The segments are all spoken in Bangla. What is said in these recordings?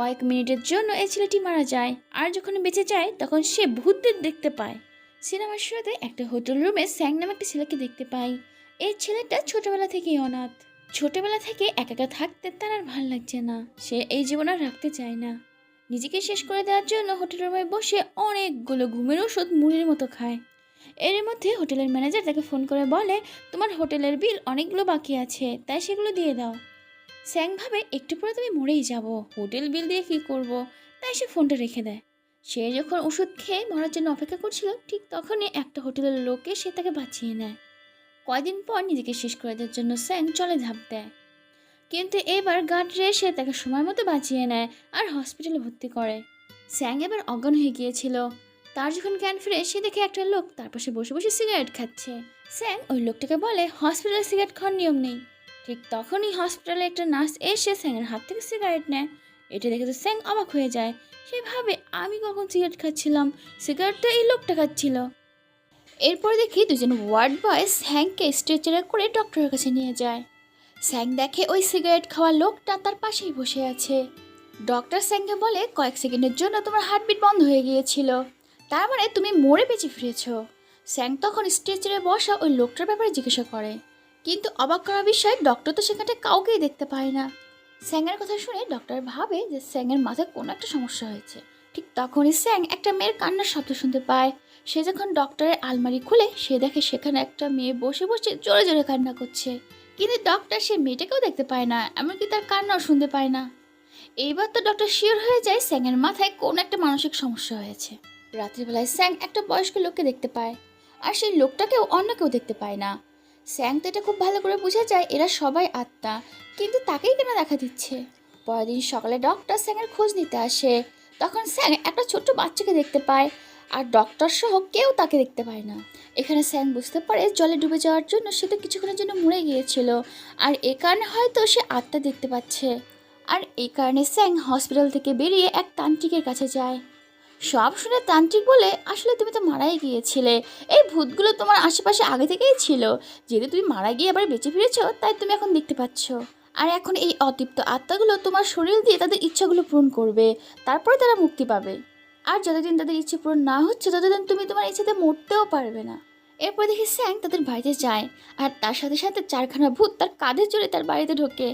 কয়েক মিনিটের জন্য এই ছেলেটি মারা যায়। আর যখন বেঁচে যায়, তখন সে ভূতদের দেখতে পায়। সিনেমার শুরুতে একটা হোটেল রুমে স্যাং নামে একটা ছেলেকে দেখতে পাই। এই ছেলেটা ছোটবেলা থেকেই অনাথ। ছোটবেলা থেকে একা একা থাকতে তার আর ভালো লাগছে না। সে এই জীবন আর রাখতে চায় না। নিজেকে শেষ করে দেওয়ার জন্য হোটেল রুমে বসে অনেকগুলো ঘুমের ওষুধ মুড়ির মতো খায়। এর মধ্যে হোটেলের ম্যানেজার তাকে ফোন করে বলে, তোমার হোটেলের বিল অনেকগুলো বাকি আছে, তাই সেগুলো দিয়ে দাও। স্যাং ভাবে, একটু পরে তুমি মরেই যাব। হোটেল বিল দিয়ে কি করব? তাই সে ফোনটা রেখে দেয়। সে যখন ওষুধ খেয়ে মরার জন্য অপেক্ষা করছিল, ঠিক তখনই একটা হোটেলের লোকে সে তাকে বাঁচিয়ে নেয়। কয়দিন পর নিজেকে শেষ করে দেওয়ার জন্য স্যাং চলে ঝাঁপ দেয়। কিন্তু এবার গার্ডরা সে তাকে সময় মতো বাঁচিয়ে নেয় আর হসপিটালে ভর্তি করে। স্যাং এবার অজ্ঞান হয়ে গিয়েছিল। তার যখন জ্ঞান ফিরে, সে দেখে একটা লোক তার পাশে বসে বসে সিগারেট খাচ্ছে। স্যাং ওই লোকটাকে বলে, হসপিটালে সিগারেট খাওয়ার নিয়ম নেই। ঠিক তখনই হসপিটালে একটা নার্স এসে স্যাংয়ের হাত থেকে সিগারেট নেয়। এটা দেখে তো স্যাং অবাক হয়ে যায়। সে ভাবে আমি কখন সিগারেট খাচ্ছিলাম? সিগারেটটা এই লোকটা খাচ্ছিল। এরপর দেখি দুজন ওয়ার্ড বয় স্যাংকে স্ট্রেচারে করে ডক্টরের কাছে নিয়ে যায়। স্যাং দেখে ওই সিগারেট খাওয়া লোকটা তার পাশেই বসে আছে। ডক্টর স্যাংকে বলে, কয়েক সেকেন্ডের জন্য তোমার হার্টবিট বন্ধ হয়ে গিয়েছিল। তার মানে তুমি মরে বেঁচে ফিরেছ। স্যাং তখন স্ট্রেচারে বসা ওই লোকটার ব্যাপারে জিজ্ঞাসা করে। কিন্তু অবাক করা বিষয় ডক্টর তো সেখানে কাউকেই দেখতে পায় না। স্যাংয়ের কথা শুনে ডক্টর ভাবে যে স্যাংয়ের মাথায় কোনো একটা সমস্যা হয়েছে। ঠিক তখনই স্যাং একটা মেয়ের কান্নার শব্দ শুনতে পায়। সে যখন ডক্টরের আলমারি খুলে, সে দেখে সেখানে একটা মেয়ে বসে বসে জোরে জোরে কান্না করছে। কিন্তু ডক্টর সে মেয়েটাকেও দেখতে পায় না, এমনকি তার কান্নাও শুনতে পায় না। এইবার তো ডক্টর শিওর হয়ে যায় স্যাংয়ের মাথায় কোন একটা মানসিক সমস্যা হয়েছে। রাত্রিবেলায় স্যাং একটা বয়স্ক লোককে দেখতে পায়, আর সেই লোকটাকেও অন্য কেউ দেখতে পায় না। স্যাং তো এটা খুব ভালো করে বোঝা যায়, এরা সবাই আত্মা। কিন্তু তাকেই কেন দেখা দিচ্ছে? পরের দিন সকালে ডক্টর স্যাংয়ের খোঁজ নিতে আসে। তখন স্যাং একটা ছোট্ট বাচ্চাকে দেখতে পায়, আর ডক্টর সহ কেউ তাকে দেখতে পায় না। এখানে স্যাং বুঝতে পারে জলে ডুবে যাওয়ার জন্য সে তো কিছুক্ষণের জন্য মরে গিয়েছিল, আর এ কারণে হয়তো সে আত্মা দেখতে পাচ্ছে। আর এই কারণে স্যাং হসপিটাল থেকে বেরিয়ে এক তান্ত্রিকের কাছে যায়। সব শুনে তান্ত্রিক বলে, আসলে তুমি তো মারাই গিয়েছিলে। এই ভূতগুলো তোমার আশেপাশে আগে থেকেই ছিল। যেহেতু তুমি মারা গিয়ে আবার বেঁচে ফিরেছো, তাই তুমি এখন দেখতে পাচ্ছ। আর এখন এই অতৃপ্ত আত্মাগুলো তোমার শরীর দিয়ে তাদের ইচ্ছাগুলো পূরণ করবে। তারপরে তারা মুক্তি পাবে। আর যতদিন তাদের ইচ্ছে পূরণ না হচ্ছে, ততদিন তুমি তোমার ইচ্ছেতে মরতেও পারবে না। এরপর দেখি স্যাং তাদের বাড়িতে যায়, আর তার সাথে সাথে চারখানা ভূত তার কাঁধে চড়ে তার বাড়িতে ঢোকে।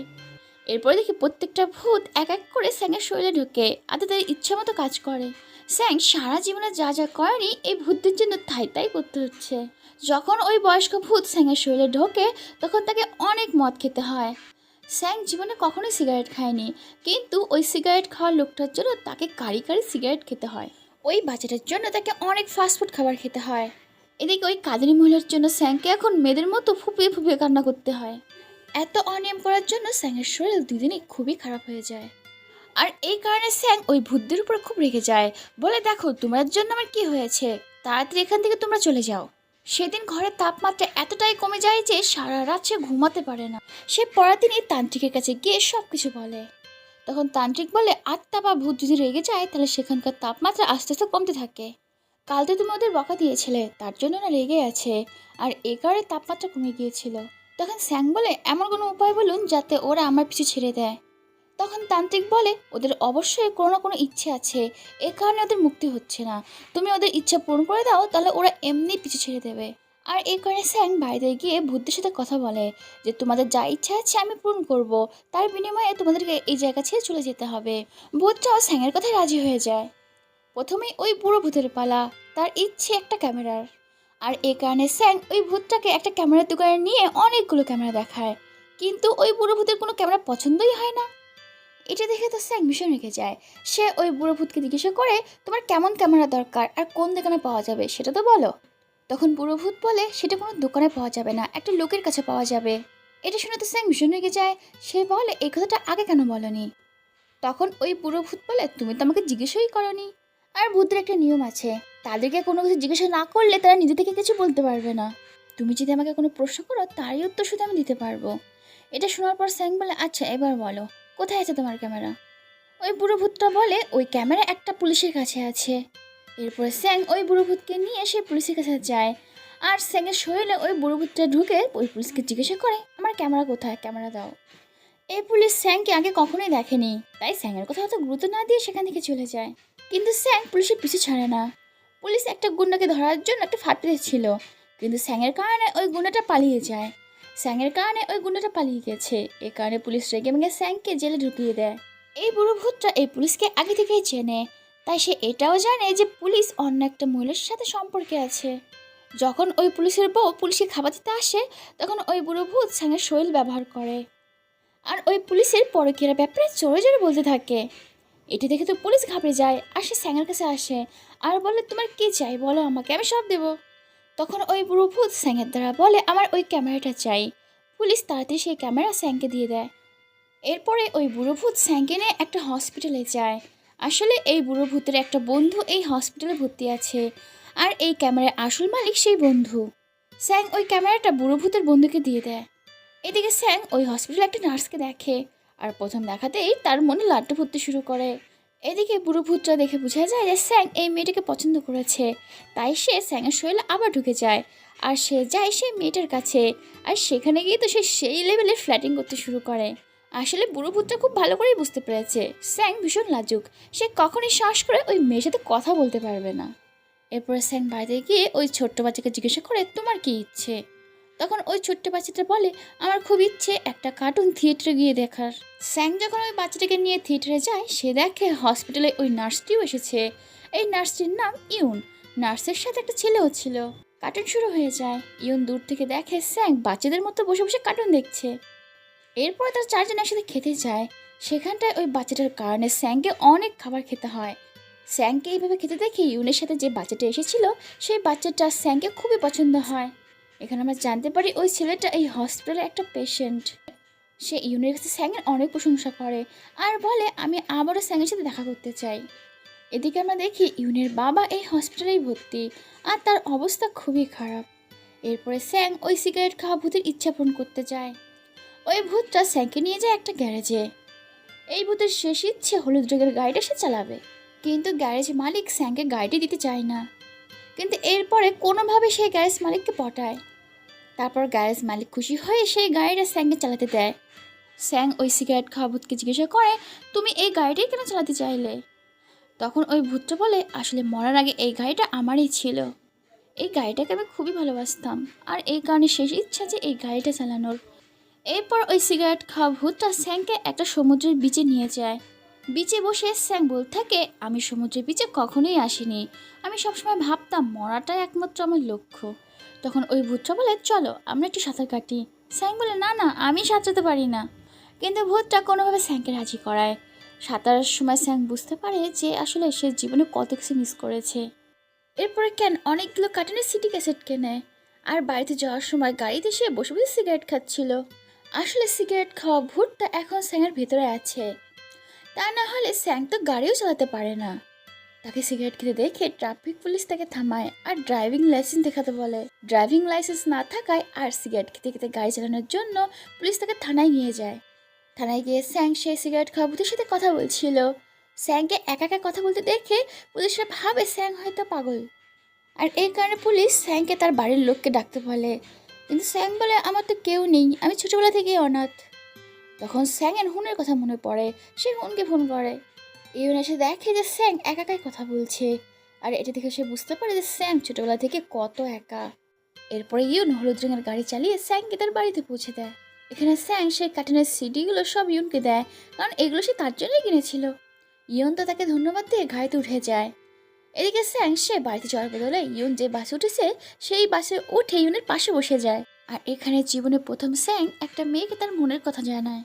এরপরে দেখি প্রত্যেকটা ভূত এক এক করে স্যাংয়ের শরীরে ঢোকে, আর তাদের ইচ্ছা মতো কাজ করে। স্যাং সারা জীবনে যা যা করেনি, এই ভূতদের জন্য তাই তাই করতে হচ্ছে। যখন ওই বয়স্ক ভূত স্যাংয়ের শরীরে ঢোকে, তখন তাকে অনেক মদ খেতে হয়। স্যাং জীবনে কখনোই সিগারেট খায়নি, কিন্তু ওই সিগারেট খাওয়ার লোকটার জন্য তাকে কারি কারি সিগারেট খেতে হয়। ওই বাচ্চাটার জন্য তাকে অনেক ফাস্টফুড খাবার খেতে হয়। এদিকে ওই কাদেরি মহিলার জন্য স্যাংকে এখন মেয়েদের মতো ফুপিয়ে ফুপিয়ে কান্না করতে হয়। এত অনিয়ম করার জন্য স্যাংয়ের শরীর দুদিনই খুবই খারাপ হয়ে যায়। আর এই কারণে স্যাং ওই ভূতদের উপর খুব রেগে যায়। বলে, দেখো তোমার জন্য আমার কি হয়েছে? তাড়াতাড়ি এখান থেকে তোমরা চলে যাও। সেদিন ঘরের তাপমাত্রা এতটাই কমে যায় যে সারা রাত সে ঘুমাতে পারে না। সে পরের দিন এই তান্ত্রিকের কাছে গিয়ে সব কিছু বলে। তখন তান্ত্রিক বলে, আত্মা বা ভূত যদি রেগে যায়, তাহলে সেখানকার তাপমাত্রা আস্তে আস্তে কমতে থাকে। কাল তো তুমি ওদের বকা দিয়েছিলে, তার জন্য না রেগে আছে। আর এ কারণে তাপমাত্রা কমে গিয়েছিল। তখন স্যাং বলে, এমন কোনো উপায় বলুন যাতে ওরা আমার পিছু ছেড়ে দেয়। তখন তান্ত্রিক বলে, ওদের অবশ্যই কোনো না কোনো ইচ্ছে আছে। এ কারণে ওদের মুক্তি হচ্ছে না। তুমি ওদের ইচ্ছা পূরণ করে দাও, তাহলে ওরা এমনি পিছু ছেড়ে দেবে। আর এই কারণে স্যাং বাড়িতে গিয়ে ভূতদের সাথে কথা বলে যে, তোমাদের যা ইচ্ছা আছে আমি পূরণ করব। তার বিনিময়ে তোমাদেরকে এই জায়গা ছেড়ে চলে যেতে হবে। ভূতটাও স্যাংয়ের কথায় রাজি হয়ে যায়। প্রথমেই ওই বুড়ো ভূতের পালা, তার ইচ্ছে একটা ক্যামেরার। আর এই কারণে স্যাং ওই ভূতটাকে একটা ক্যামেরার দোকানে নিয়ে অনেকগুলো ক্যামেরা দেখায়। কিন্তু ওই বুড়ো ভূতের কোনো ক্যামেরা পছন্দই হয় না। এটা দেখে তো স্যাং ভীষণ রেখে যায়। সে ওই বুড়ো ভূতকে জিজ্ঞাসা করে, তোমার কেমন ক্যামেরা দরকার? আর কোন দোকানে পাওয়া যাবে? সেটা তো বলো। তখন বুড়ো ভূত বলে, সেটা কোনো দোকানে পাওয়া যাবে না, একটা লোকের কাছে পাওয়া যাবে। এটা শুনে তো স্যাং ভীষণ রেগে যায়। সে বলে, এই কথাটা আগে কেন বলনি? তখন ওই বুড়ো ভূত বলে, তুমি তো আমাকে জিজ্ঞাসাই করনি। আর ভূতের একটা নিয়ম আছে, তাদেরকে কোনো কিছু জিজ্ঞাসা না করলে তারা নিজে থেকে কিছু বলতে পারবে না। তুমি যদি আমাকে কোনো প্রশ্ন করো, তারই উত্তর শুধু আমি দিতে পারব। এটা শোনার পর স্যাং বলে আচ্ছা এবার বলো। কোথায় আছে তোমার ক্যামেরা? ওই বুড়ো ভূতটা বলে ওই ক্যামেরা একটা পুলিশের কাছে আছে। এরপরে স্যাং ওই বুড়ো ভূতকে নিয়ে সে পুলিশের কাছে যায়। আর স্যাংয়ের শরীরে ওই বুড়ো ভূতটা ঢুকে ওই পুলিশকে জিজ্ঞাসা করে, আমার ক্যামেরা কোথায়? ক্যামেরা দাও। এই পুলিশ স্যাংকে আগে কখনোই দেখেনি। তাই স্যাংয়ের কথা অত গুরুত্ব না দিয়ে সেখান থেকে চলে যায়। কিন্তু স্যাং পুলিশের পিছু ছাড়ে না। পুলিশ একটা গুন্ডাকে ধরার জন্য একটা ফাঁদ ছিল। কিন্তু স্যাংয়ের কারণে ওই গুন্ডাটা পালিয়ে যায়। স্যাংয়ের কারণে ওই গুন্ডাটা পালিয়ে গেছে। এ কারণে পুলিশ রেগে মেগে স্যাংকে জেলে ঢুকিয়ে দেয়। এই বুড়ো ভূতটা এই পুলিশকে আগে থেকেই চেনে। তাই সে এটাও জানে যে পুলিশ অন্য একটা মহিলার সাথে সম্পর্কে আছে। যখন ওই পুলিশের বউ পুলিশকে খাবার দিতে আসে, তখন ওই বুড়ো ভূত স্যাংয়ের শরীর ব্যবহার করে। আর ওই পুলিশের পরকীয়ার ব্যাপারে জোরে জোরে বলতে থাকে। এটি দেখে তো পুলিশ ঘাবড়ে যায়, আর সে স্যাংয়ের কাছে আসে। আর বলে, তোমার কি চাই? বলো আমাকে, আমি সব দেবো। তখন ওই বুড়ো ভূত স্যাংয়ের দ্বারা বলে, আমার ওই ক্যামেরাটা চাই। পুলিশ তাড়াতাড়ি সেই ক্যামেরা স্যাংকে দিয়ে দেয়। এরপরে ওই বুড়োভূত স্যাংকে নিয়ে একটা হসপিটালে যায়। আসলে এই বুড়োভূতের একটা বন্ধু এই হসপিটালে ভর্তি আছে। আর এই ক্যামেরার আসল মালিক সেই বন্ধু। স্যাং ওই ক্যামেরাটা বুড়োভূতের বন্ধুকে দিয়ে দেয়। এদিকে স্যাং ওই হসপিটালে একটা নার্সকে দেখে। আর প্রথম দেখাতেই তার মনে লাড্ডু ফুটতে শুরু করে। এদিকে বুড়ো দেখে বোঝা যায় যে স্যাং এই মেয়েটাকে পছন্দ করেছে। তাই সে স্যাংয়ের শরীরে আবার ঢুকে যায়। আর সে যায় সেই মেয়েটার কাছে। আর সেখানে গিয়ে তো সে সেই লেভেলে ফ্ল্যাটিং করতে শুরু করে। আসলে বুড়ো ভূতটা খুব ভালো করেই বুঝতে পেরেছে। স্যাং ভীষণ লাজুক। সে কখনই শ্বাস করে ওই মেয়ের সাথে কথা বলতে পারবে না। এরপরে স্যাং বাড়িতে গিয়ে ওই ছোট্ট বাচ্চাকে জিজ্ঞাসা করে, তোমার কি ইচ্ছে? তখন ওই ছোট্ট বাচ্চাটা বলে, আমার খুব ইচ্ছে একটা কার্টুন থিয়েটারে গিয়ে দেখার। স্যাং যখন ওই বাচ্চাটাকে নিয়ে থিয়েটারে যায়, সে দেখে হসপিটালে ওই নার্সটিও এসেছে। এই নার্সটির নাম ইউন। নার্সের সাথে একটা ছেলেও ছিল। কার্টুন শুরু হয়ে যায়। ইউন দূর থেকে দেখে স্যাং বাচ্চাদের মতো বসে বসে কার্টুন দেখছে। এরপর তার চারজন একসাথে খেতে যায়। সেখানটায় ওই বাচ্চাটার কারণে স্যাংকে অনেক খাবার খেতে হয়। স্যাংকে এইভাবে খেতে দেখে ইউনের সাথে যে বাচ্চাটা এসেছিল, সেই বাচ্চাটা স্যাংকে খুবই পছন্দ হয়। এখানে আমরা জানতে পারি ওই ছেলেটা এই হসপিটালে একটা পেশেন্ট সে ইউনের কাছে স্যাংয়ের অনেক প্রশংসা করে আর বলে, আমি আবারও স্যাংয়ের সাথে দেখা করতে চাই। এদিকে আমরা দেখি ইউনের বাবা এই হসপিটালেই ভর্তি আর তার অবস্থা খুবই খারাপ। এরপরে স্যাং ওই সিগারেট খাওয়া ভূতের ইচ্ছা পূরণ করতে যায়। ওই ভূতটা স্যাংকে নিয়ে যায় একটা গ্যারেজে। এই ভূতের শেষ ইচ্ছে হলুদ রঙের গাড়িটা সে চালাবে। কিন্তু গ্যারেজ মালিক স্যাংকে গাড়িটি দিতে চায় না। কিন্তু এরপরে কোনোভাবে সেই গ্যারেজ মালিককে পটায়। তারপর গ্যারেজ মালিক খুশি হয়ে সেই গাড়িটা স্যাংকে চালাতে দেয়। স্যাং ওই সিগারেট খাওয়া ভূতকে জিজ্ঞাসা করে, তুমি এই গাড়িটাই কেন চালাতে চাইলে? তখন ওই ভূতটা বলে, আসলে মরার আগে এই গাড়িটা আমারই ছিল। এই গাড়িটাকে আমি খুবই ভালোবাসতাম। আর এই কারণে শেষ ইচ্ছা যে এই গাড়িটা চালানোর। এরপর ওই সিগারেট খাওয়া ভূতটা স্যাংকে একটা সমুদ্রের বিচে নিয়ে যায়। বিচে বসে স্যাং বলতে থাকে, আমি সমুদ্রের বিচে কখনোই আসিনি। আমি সবসময় ভাবতাম, মরাটাই একমাত্র আমার লক্ষ্য। তখন ওই ভূতটা বলে, চলো, আমরা একটু সাঁতার কাটি। স্যাং বলে, না না, আমি সাঁতরাতে পারি না। কিন্তু ভূতটা কোনোভাবে স্যাংকে রাজি করায়। সাঁতারের সময় স্যাং বুঝতে পারে যে আসলে সে জীবনে কত কিছু মিস করেছে। এরপরে কেন অনেকগুলো কার্টুনের সিটি ক্যাসেট কেনে। আর বাড়িতে যাওয়ার সময় গাড়িতে সে বসে বসে সিগারেট খাচ্ছিল। আসলে সিগারেট খাওয়া ভূতটা এখন স্যাংয়ের ভেতরে আছে। তা না হলে স্যাং তো গাড়িও চালাতে পারে না। তাকে সিগারেট খেতে দেখে ট্রাফিক পুলিশ তাকে থামায় আর ড্রাইভিং লাইসেন্স দেখাতে বলে। ড্রাইভিং লাইসেন্স না থাকায় আর সিগারেট খেতে খেতে গাড়ি চালানোর জন্য পুলিশ তাকে থানায় নিয়ে যায়। থানায় গিয়ে স্যাং সেই সিগারেট খাওয়া ভূতের সাথে কথা বলছিল। স্যাংকে একা একা কথা বলতে দেখে পুলিশরা ভাবে স্যাং হয়তো পাগল। আর এই কারণে পুলিশ স্যাংকে তার বাড়ির লোককে ডাকতে বলে। কিন্তু স্যাং বলে, আমার তো কেউ নেই, আমি ছোটোবেলা থেকেই অনাথ। তখন স্যাংয়ের হুনের কথা মনে পড়ে। সে হুনকে ফোন করে। ইউন এসে দেখে যে স্যাং একা একাই কথা বলছে। আর এটা দেখে সে বুঝতে পারে যে স্যাং ছোটবেলা থেকে কত একা। এরপরে ইউন হলুদ রঙের গাড়ি চালিয়ে স্যাংকে তার বাড়িতে পৌঁছে দেয়। এখানে স্যাং সেই কার্টুনের সিডিগুলো সব ইউনকে দেয়, কারণ এগুলো সে তার জন্যই কিনেছিল। ইউন তো তাকে ধন্যবাদ দিয়ে গাড়িতে উঠে যায়। এদিকে স্যাং সে বাড়িতে যাওয়ার বদলে ইউন যে বাসে উঠেছে, সেই বাসে উঠে ইউনের পাশে বসে যায়। আর এখানে জীবনে প্রথম স্যাং একটা মেয়েকে তার মনের কথা জানায়।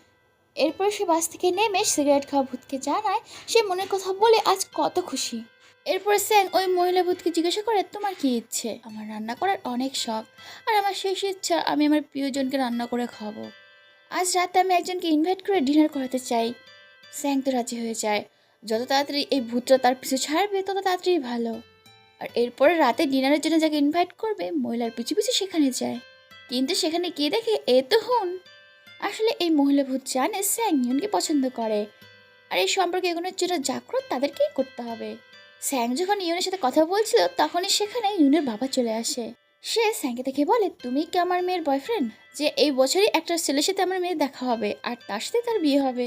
এরপর সে বাস থেকে নেমে সিগারেট খাওয়া ভূতকে জানায়, সে মনের কথা বলে আজ কত খুশি। এরপর স্যাং ওই মহিলা ভূতকে জিজ্ঞাসা করে, তোমার কি ইচ্ছে? আমার রান্না করার অনেক শখ। আর আমার শেষ ইচ্ছা, আমি আমার প্রিয়জনকে রান্না করে খাব আজ রাতে আমি একজনকে ইনভাইট করে ডিনার করাতে চাই স্যাং তো রাজি হয়ে যায়। যত তাড়াতাড়ি এই ভূতটা তার পিছু ছাড়বে, তত তাড়াতাড়ি ভালো। আর এরপরে রাতে ডিনারের জন্য যাকে ইনভাইট করবে, মহিলার পিছু পিছু সেখানে যায়। কিন্তু সেখানে গিয়ে দেখে এ তো হুন। আসলে এই মহিলা ভূত জানে স্যাং ইউনকে পছন্দ করে। আর এই সম্পর্কে এগোনোর জন্য জাগ্রত তাদেরকেই করতে হবে। স্যাং যখন ইউনের সাথে কথা বলছিল, তখনই সেখানে ইউনের বাবা চলে আসে। সে স্যাংকে দেখে বলে, তুমি কি আমার মেয়ের বয়ফ্রেন্ড যে এই বছরই একটা ছেলের সাথে আমার মেয়ের দেখা হবে, আর তার সাথে তার বিয়ে হবে।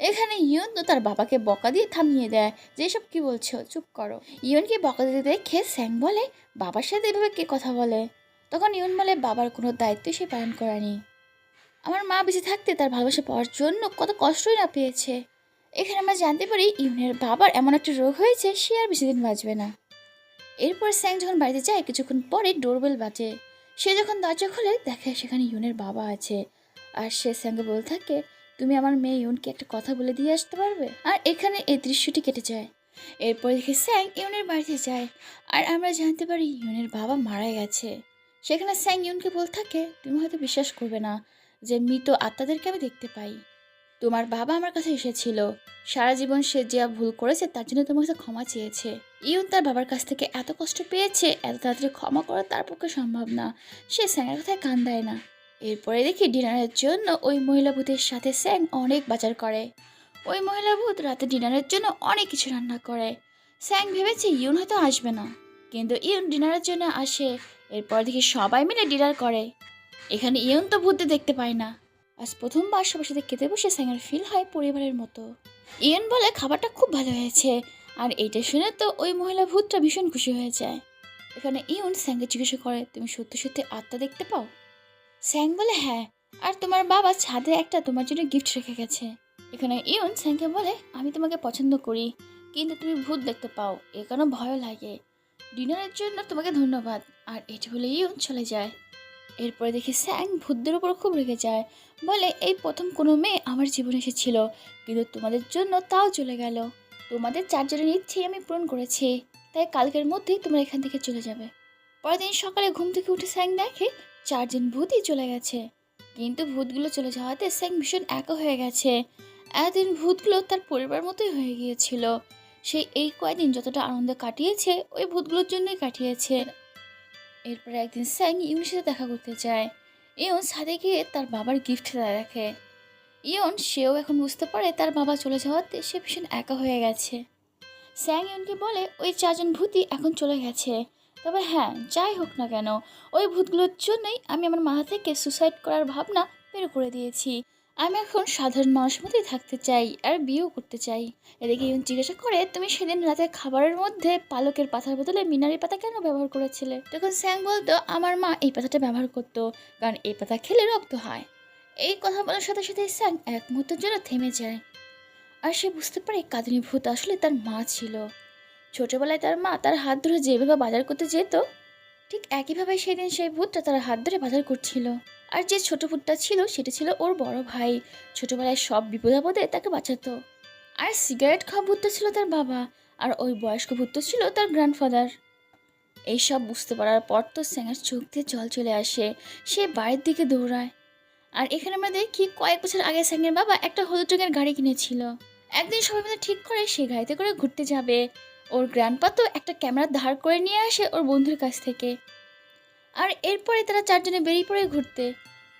এখানে ইয়ন তো তার বাবাকে বকা দিয়ে থামিয়ে দেয়। যে সব কি বলছো? চুপ করো। ইয়নকে বকা দিতে দেখে স্যাং বলে, বাবার সাথে এভাবে কে কথা বলে? তখন ইয়ন বলে বাবার কোনো দায়িত্ব সে পালন করেনি। আমার মা বেঁচে থাকতে তার ভালোবাসা পাওয়ার জন্য কত কষ্টই না পেয়েছে। এখানে আমরা জানতে পারি ইউনের বাবার এমন একটা রোগ হয়েছে, সে আর বেশি দিন বাঁচবে না। এরপর স্যাং যখন বাড়িতে যায়, কিছুক্ষণ পরে ডোরবেল বাজে। সে যখন দরজা খোলে, দেখে সেখানে ইউনের বাবা আছে। আর সে স্যাংকে বলতে থাকে, তুমি আমার মেয়ে ইউনকে একটা কথা বলে দিয়ে আসতে পারবে? আর এখানে এই দৃশ্যটি কেটে যায়। এরপর দেখে স্যাং ইউনের বাড়িতে যায়। আর আমরা জানতে পারি ইউনের বাবা মারা গেছে। সেখানে স্যাং ইউনকে বলতে থাকে, তুমি হয়তো বিশ্বাস করবে না যে মৃত আত্মাদেরকে আমি দেখতে পাই। তোমার বাবা আমার কাছে এসেছিল। সারা জীবন সে যা ভুল করেছে তার জন্য তোমার কাছে ক্ষমা চেয়েছে। ইউন তার বাবার কাছ থেকে এত কষ্ট পেয়েছে, এত তাড়াতাড়ি ক্ষমা করা তার পক্ষে সম্ভব না। সে স্যাংয়ের কথায় কান দেয় না। এরপরে দেখি ডিনারের জন্য ওই মহিলা ভূতের সাথে স্যাং অনেক বাজার করে। ওই মহিলা ভূত রাতে ডিনারের জন্য অনেক কিছু রান্না করে। স্যাং ভেবেছে ইউন হয়তো আসবে না। কিন্তু ইউন ডিনারের জন্য আসে। এরপর দেখি সবাই মিলে ডিনার করে। এখানে ইয়ন তো ভূতে দেখতে পায় না। আজ প্রথমবার সবার সাথে খেতে বসে স্যাঙের ফিল হয় পরিবারের মতো। ইয়ন বলে খাবারটা খুব ভালো হয়েছে, আর এইটা শুনে তো ওই মহিলা ভূতটা ভীষণ খুশি হয়ে যায়। এখানে ইয়ন স্যাংকে জিজ্ঞাসা করে, তুমি সত্যি সত্যি আত্মা দেখতে পাও? স্যাং বলে হ্যাঁ আর তোমার বাবা ছাদে একটা তোমার জন্য গিফট রেখে গেছে। এখানে ইয়ন স্যাংকে বলে, আমি তোমাকে পছন্দ করি, কিন্তু তুমি ভূত দেখতে পাও, এ কারণে ভয় লাগে? ডিনারের জন্য তোমাকে ধন্যবাদ। আর এটি বলে ইয়ন চলে যায়। এরপরে দেখি স্যাং ভূতদের উপর খুব রেগে যায়। বলে, এই প্রথম কোনো মেয়ে আমার জীবনে এসেছিল, কিন্তু তোমাদের জন্য তাও চলে গেল। তোমাদের চারজনের ইচ্ছেই আমি পূরণ করেছি, তাই কালকের মধ্যেই তোমরা এখান থেকে চলে যাবে। পরের দিন সকালে ঘুম থেকে উঠে স্যাং দেখে চারজন ভূতই চলে গেছে। কিন্তু ভূতগুলো চলে যাওয়াতে স্যাং ভীষণ একা হয়ে গেছে। এতদিন ভূতগুলো তার পরিবার মতোই হয়ে গিয়েছিল। সে এই কয়দিন যতটা আনন্দ কাটিয়েছে, ওই ভূতগুলোর জন্যই কাটিয়েছে। এরপরে একদিন স্যাং ইউনের সাথে দেখা করতে যায়। ইয়ন ছাদে গিয়ে তার বাবার গিফট দেখে ইয়ন, সেও এখন বুঝতে পারে তার বাবা চলে যাওয়াতে সে ভীষণ একা হয়ে গেছে। স্যাং ইয়নকে বলে, ওই চারজন ভূতই এখন চলে গেছে। তবে হ্যাঁ যাই হোক না কেন, ওই ভূতগুলোর জন্যই আমি আমার মাথা থেকে সুসাইড করার ভাবনা বের করে দিয়েছি। আমি এখন সাধারণ মানুষের মতোই থাকতে চাই আর বিয়েও করতে চাই। এদিকে ইউন জিজ্ঞাসা করে, তুমি সেদিন রাতে খাবারের মধ্যে পালকের পাতার বদলে মিনারি পাতা কেন ব্যবহার করেছিলে? তখন স্যাং বলতো, আমার মা এই পাতাটা ব্যবহার করতো, কারণ এই পাতা খেলে রক্ত হয়। এই কথা বলার সাথে সাথে স্যাং এক মুহূর্তের জন্য থেমে যায়। আর সে বুঝতে পারে কাদিনী ভূত আসলে তার মা ছিল। ছোটবেলায় তার মা তার হাত ধরে যেভাবে বাজার করতে যেত, ঠিক একইভাবে সেদিন সেই ভূতটা তার হাত ধরে বাজার করছিল। আর যে ছোট ভূতটা ছিল, সেটা ছিল ওর বড় ভাই। ছোটবেলায় সব বিপদ আপদে তাকে বাঁচাতো। আর সিগারেট খাওয়া ভূতটা ছিল তার বাবা, আর ওই বয়স্ক ভূতটা ছিল তার গ্র্যান্ডফাদার এইসব বুঝতে পারার পর তো স্যাঙের চোখ দিয়ে জল চলে আসে। সে বাড়ির দিকে দৌড়ায়। আর এখানে আমরা দেখি কয়েক বছর আগে স্যাঙের বাবা একটা হলুদ রঙের গাড়ি কিনেছিল। একদিন সবাই মিলে ঠিক করে সে গাড়িতে করে ঘুরতে যাবে। ওর গ্র্যান্ডপা তো একটা ক্যামেরা ধার করে নিয়ে আসে ওর বন্ধুর কাছ থেকে। আর এরপরে তারা চারজনে বেরিয়ে পড়ে ঘুরতে।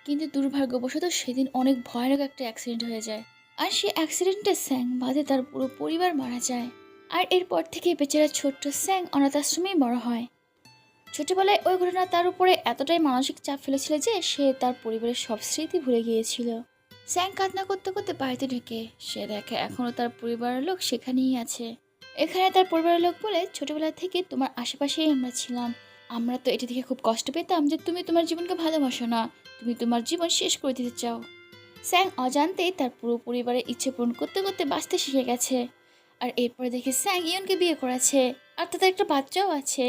কিন্তু দুর্ভাগ্যবশত সেদিন অনেক ভয়ানক একটা অ্যাক্সিডেন্ট হয়ে যায়। আর সেই অ্যাক্সিডেন্টে স্যাং বাদে তার পুরো পরিবার মারা যায়। আর এরপর থেকে বেচারা ছোট্ট স্যাং অনাথ আশ্রমেই বড় হয়। ছোটবেলায় ওই ঘটনা তার উপরে এতটাই মানসিক চাপ ফেলেছিল যে সে তার পরিবারের সব স্মৃতি ভুলে গিয়েছিল। স্যাং কান্না করতে করতে বাড়িতে ঢুকে। সে দেখে এখনও তার পরিবারের লোক সেখানেই আছে। এখানে তার পরিবারের লোক বলে, ছোটবেলা থেকে তোমার আশেপাশেই আমরা ছিলাম। আমরা তো এটা দেখে খুব কষ্ট পেতাম যে তুমি তোমার জীবনকে ভালোবাসো না। তুমি তোমার জীবন শেষ করে দিতে চাও। স্যাং অজান্তেই তার পুরো পরিবারের ইচ্ছে পূরণ করতে করতে বাঁচতে শিখে গেছে। আর এরপরে দেখে স্যাং ইয়নকে বিয়ে করেছে আর তাদের একটা বাচ্চাও আছে।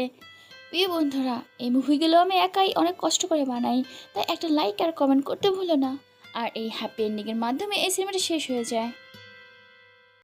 প্রিয় বন্ধুরা, এই মুভিগুলো আমি একাই অনেক কষ্ট করে বানাই, তাই একটা লাইক আর কমেন্ট করতে ভুলো না। আর এই হ্যাপি এন্ডিংয়ের মাধ্যমে এই সিনেমাটা শেষ হয়ে যায়।